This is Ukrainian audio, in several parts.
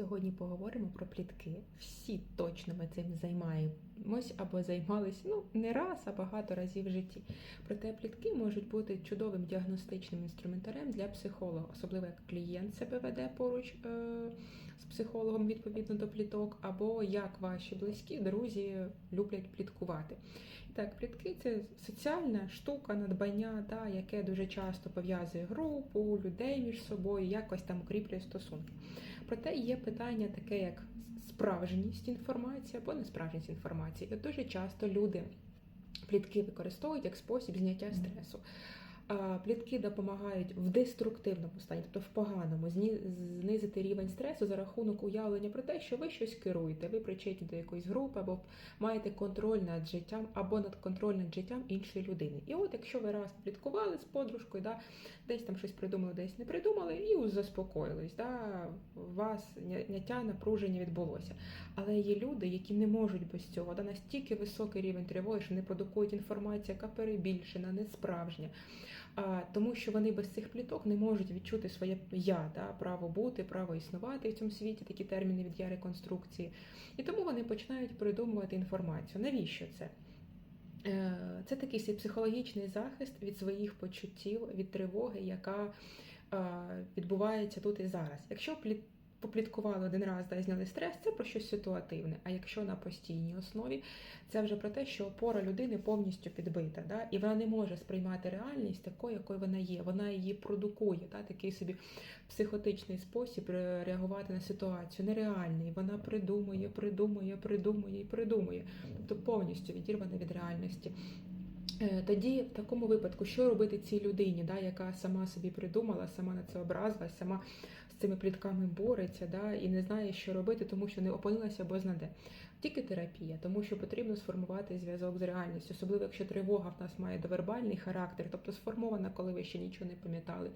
Сьогодні поговоримо про плітки. Всі точно ми цим займаємось або займались ну не раз, а багато разів в житті. Проте плітки можуть бути чудовим діагностичним інструментарем для психолога, особливо як клієнт себе веде поруч е- з психологом відповідно до пліток, або як ваші близькі друзі люблять пліткувати. Так, плітки це соціальна штука, надбання, да, яке дуже часто пов'язує групу, людей між собою, якось там укріплює стосунки. Проте є питання таке, як справжність інформації або несправжність інформації. І дуже часто люди плітки використовують як спосіб зняття стресу. Плітки допомагають в деструктивному стані, тобто в поганому, знизити рівень стресу за рахунок уявлення про те, що ви щось керуєте, ви причетні до якоїсь групи, або маєте контроль над життям, або над контроль над життям іншої людини. І от якщо ви раз пліткували з подружкою, да, десь там щось придумали, десь не придумали, і заспокоїлись, да, у вас няття напруження відбулося. Але є люди, які не можуть без цього, да, настільки високий рівень тривоги, що не продукують інформацію, яка перебільшена, несправжня. Тому що вони без цих пліток не можуть відчути своє я, да, право бути, право існувати в цьому світі, такі терміни від я реконструкції. І тому вони починають придумувати інформацію. Навіщо це? Е, Це такий свій психологічний захист від своїх почуттів, від тривоги, яка відбувається тут і зараз. Якщо пліт попліткували один раз да, зняли стрес, це про щось ситуативне. А якщо на постійній основі, це вже про те, що опора людини повністю підбита, да, і вона не може сприймати реальність такою, якою вона є. Вона її продукує, да, такий собі психотичний спосіб реагувати на ситуацію, нереальний. Вона придумує, придумує, придумує і придумує, тобто повністю відірвана від реальності. Е, Тоді в такому випадку, що робити цій людині, да, яка сама собі придумала, сама на це образилась, сама з цими плітками бореться, да, і не знає, що робити, тому що не опинилася бознаде. Тільки терапія, тому що потрібно сформувати зв'язок з реальністю, особливо якщо тривога в нас має довербальний характер, тобто сформована, коли ви ще нічого не пам'ятали,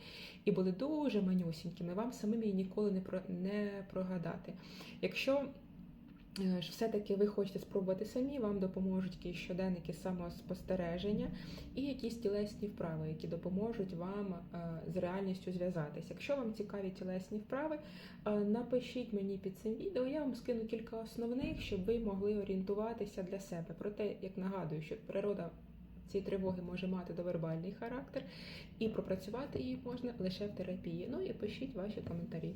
і були дуже манюсінькими, вам самим її ніколи не про не прогадати. Якщо е, все-таки ви хочете спробувати самі, вам допоможуть якісь щоденники самоспостереження і якісь тілесні вправи, які допоможуть вам е, з реальністю зв'язатися. Якщо вам цікаві тілесні вправи, е, напишіть мені під цим відео, я вам скину кілька основних, щоб ви могли орієнтуватися для себе. Проте, як нагадую, що природа цієї тривоги може мати довербальний характер, і пропрацювати її можна лише в терапії. Ну і пишіть ваші коментарі.